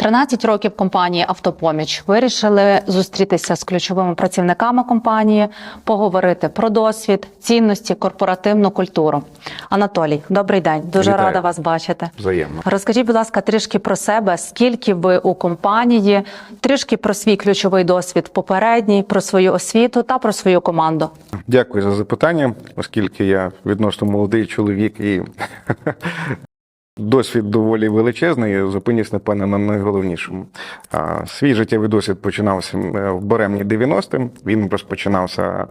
13 років компанії Автопоміч вирішили зустрітися з ключовими працівниками компанії, поговорити про досвід, цінності, корпоративну культуру. Анатолій, добрий день. Дуже Вітаю. рада вас бачити. Взаємно. Розкажіть, будь ласка, трішки про себе, скільки ви у компанії, трішки про свій ключовий досвід попередній, про свою освіту та про свою команду. Дякую за запитання, оскільки я відносно молодий чоловік і досвід доволі величезний. Зупинюсь, напевно, на найголовнішому. Свій життєвий досвід починався е, в Боремні 90-м. Він розпочинався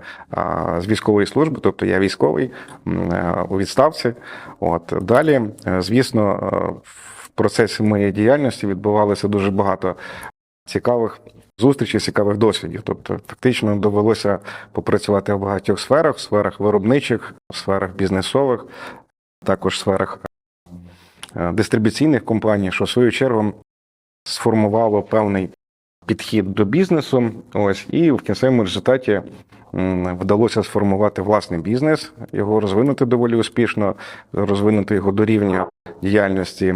з військової служби, тобто я військовий е, у відставці. От далі, е, звісно, в процесі моєї діяльності відбувалося дуже багато цікавих зустрічей, цікавих досвідів. Тобто, фактично довелося попрацювати в багатьох сферах, в сферах виробничих, в сферах бізнесових, також сферах дистрибуційних компаній, що в свою чергу сформувало певний підхід до бізнесу. Ось і в кінцевому результаті вдалося сформувати власний бізнес, його розвинути доволі успішно, розвинути його до рівня діяльності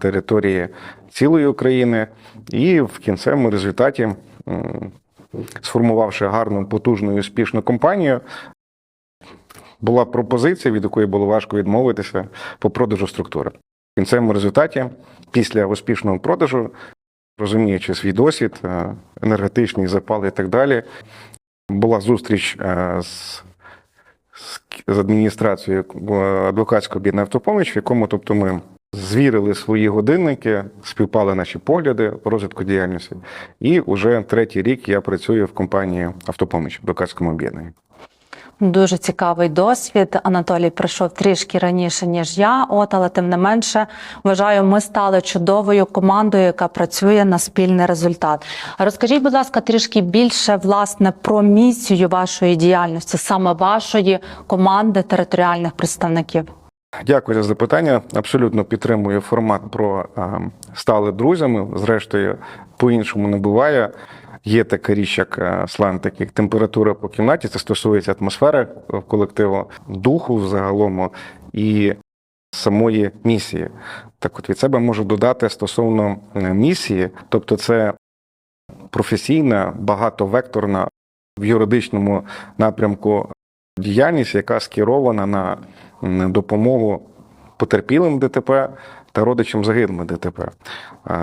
території цілої України, і в кінцевому результаті, сформувавши гарну, потужну і успішну компанію, була пропозиція, від якої було важко відмовитися по продажу структури. В кінцевому результаті, після успішного продажу, розуміючи свій досвід, е, енергетичний запал і так далі, була зустріч е, з з- адміністрацією е, адвокатського об'єднання автопоміч, в якому тобто ми звірили свої годинники, співпали наші погляди розвитку діяльності. І вже третій рік я працюю в компанії Автопоміч в адвокатському об'єднанні. Дуже цікавий досвід. Анатолій прийшов трішки раніше ніж я. От, але тим не менше, вважаю, ми стали чудовою командою, яка працює на спільний результат. Розкажіть, будь ласка, трішки більше власне про місію вашої діяльності, саме вашої команди територіальних представників. Дякую за запитання. Абсолютно підтримую формат про е, стали друзями. Зрештою, по-іншому не буває. Є така річ, як е, сленг, як температура по кімнаті. Це стосується атмосфери колективу, духу загалом і самої місії. Так, от від себе можу додати стосовно е, місії, тобто, це професійна, багатовекторна в юридичному напрямку діяльність, яка скерована на допомогу потерпілим ДТП та родичам загиблим ДТП.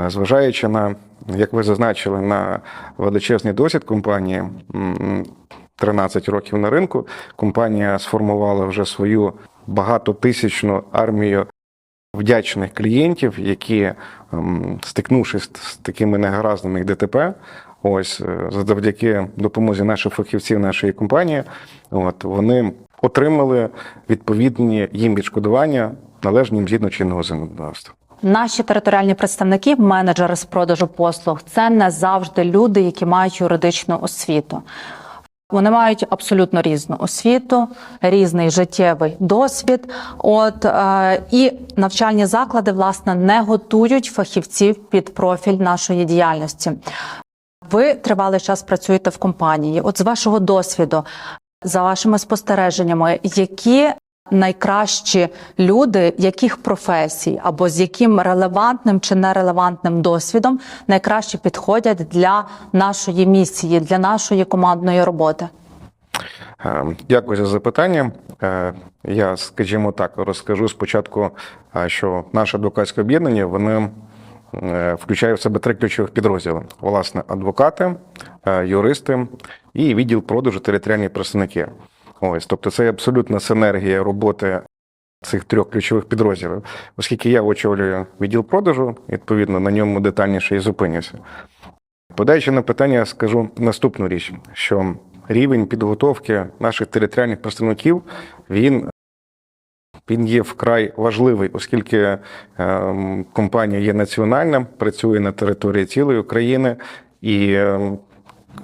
Зважаючи на, як ви зазначили, на величезний досвід компанії, м, 13 років на ринку, компанія сформувала вже свою багатотисячну армію вдячних клієнтів, які, стикнувшись з такими негаразними ДТП, ось е, завдяки допомозі наших фахівців нашої компанії, от вони отримали відповідні їм відшкодування, належні їм згідно чинного законодавства. Наші територіальні представники, менеджери з продажу послуг, це не завжди люди, які мають юридичну освіту. Вони мають абсолютно різну освіту, різний життєвий досвід. От е, і навчальні заклади власне не готують фахівців під профіль нашої діяльності. Ви тривалий час працюєте в компанії. От з вашого досвіду, за вашими спостереженнями, які найкращі люди, яких професій або з яким релевантним чи нерелевантним досвідом найкраще підходять для нашої місії, для нашої командної роботи? Е, Дякую за запитання. Е, Я, скажімо так, розкажу спочатку, е, що наше адвокатське об'єднання вони включає в себе три ключових підрозділи: власне, адвокати, юристи і відділ продажу територіальні представники. Ось, тобто, це абсолютна синергія роботи цих трьох ключових підрозділів, оскільки я очолюю відділ продажу, відповідно на ньому детальніше і зупинюся. Подаючи на питання, скажу наступну річ, що рівень підготовки наших територіальних представників він, він є вкрай важливий, оскільки е, компанія є національна, працює на території цілої України і е,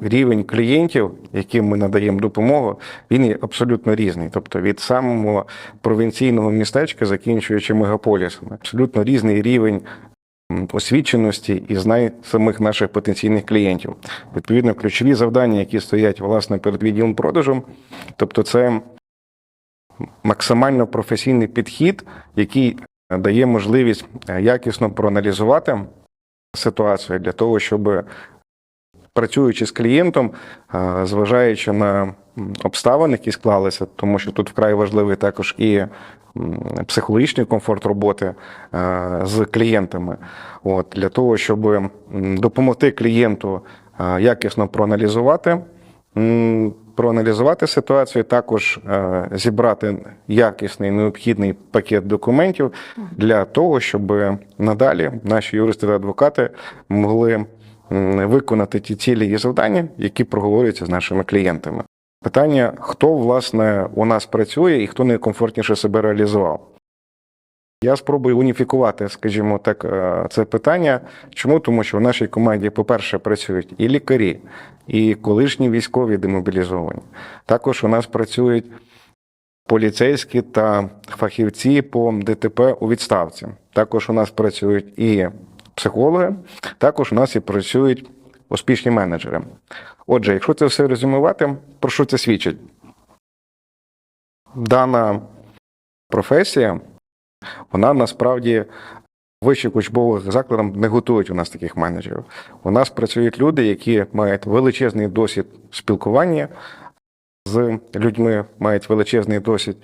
рівень клієнтів, яким ми надаємо допомогу, він є абсолютно різний. Тобто від самого провінційного містечка, закінчуючи мегаполісами, абсолютно різний рівень освіченості і знань самих наших потенційних клієнтів. Відповідно, ключові завдання, які стоять власне перед відділом продажу, тобто це максимально професійний підхід, який дає можливість е, якісно проаналізувати ситуацію для того, щоб працюючи з клієнтом, е, зважаючи на обставини, які склалися, тому що тут вкрай важливий також і психологічний комфорт роботи е, з клієнтами. От, для того, щоб допомогти клієнту е, якісно проаналізувати. Проаналізувати ситуацію, також зібрати якісний необхідний пакет документів для того, щоб надалі наші юристи та адвокати могли виконати ті цілі і завдання, які проговорюються з нашими клієнтами. Питання: хто власне у нас працює і хто найкомфортніше себе реалізував. Я спробую уніфікувати, скажімо так, е, це питання. Чому? Тому що в нашій команді, по-перше, працюють і лікарі, і колишні військові демобілізовані. Також у нас працюють поліцейські та фахівці по ДТП у відставці. Також у нас працюють і психологи, також у нас і працюють успішні менеджери. Отже, якщо це все резюмувати, про що це свідчить? Дана професія, вона насправді вищих учбових закладах не готують у нас таких менеджерів. У нас працюють люди, які мають величезний досвід спілкування з людьми, мають величезний досвід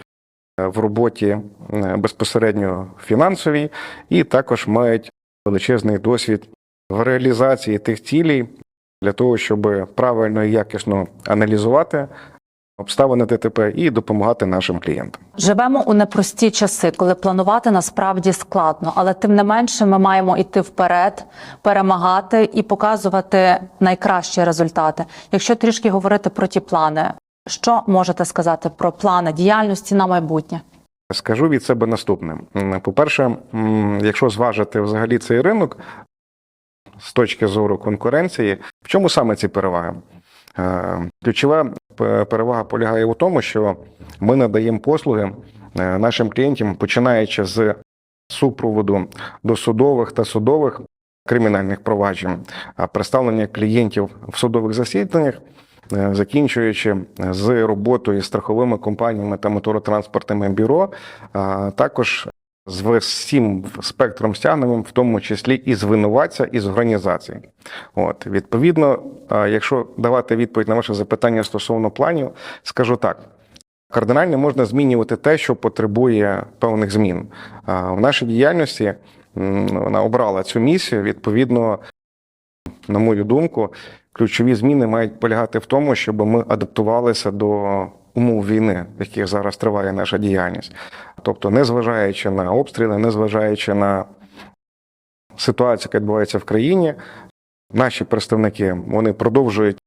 е, в роботі е, безпосередньо фінансовій, і також мають величезний досвід в реалізації тих цілей для того, щоб правильно і якісно аналізувати обставини ДТП і допомагати нашим клієнтам. Живемо у непрості часи, коли планувати насправді складно, але тим не менше ми маємо йти вперед, перемагати і показувати найкращі результати. Якщо трішки говорити про ті плани, що можете сказати про плани діяльності на майбутнє? Скажу від себе наступне. По-перше, якщо зважити взагалі цей ринок з точки зору конкуренції, в чому саме ці переваги? Е, Ключова перевага полягає у тому, що ми надаємо послуги е, нашим клієнтам, починаючи з супроводу досудових та судових кримінальних проваджень, а представлення клієнтів в судових засіданнях, е, закінчуючи з роботою з страховими компаніями та моторотранспортними бюро, а також з всім спектром стягненням, в тому числі і з винуватця, і з організації. От відповідно, якщо давати відповідь на ваше запитання стосовно планів, скажу так. Кардинально можна змінювати те, що потребує певних змін. В нашій діяльності вона обрала цю місію. Відповідно, на мою думку, ключові зміни мають полягати в тому, щоб ми адаптувалися до умов війни, в яких зараз триває наша діяльність. Тобто, незважаючи на обстріли, незважаючи на ситуацію, яка відбувається в країні, наші представники вони продовжують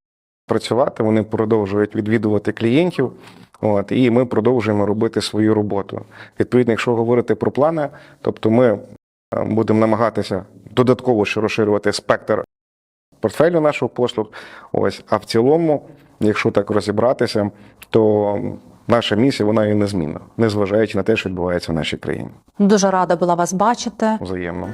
працювати, вони продовжують відвідувати клієнтів. От, і ми продовжуємо робити свою роботу. Відповідно, якщо говорити про плани, тобто ми е, будемо намагатися додатково ще розширювати спектр портфелю нашого послуг. Ось, а в цілому, якщо так розібратися, то наша місія вона і незмінна, незважаючи на те, що відбувається в нашій країні. Дуже рада була вас бачити. Взаємно.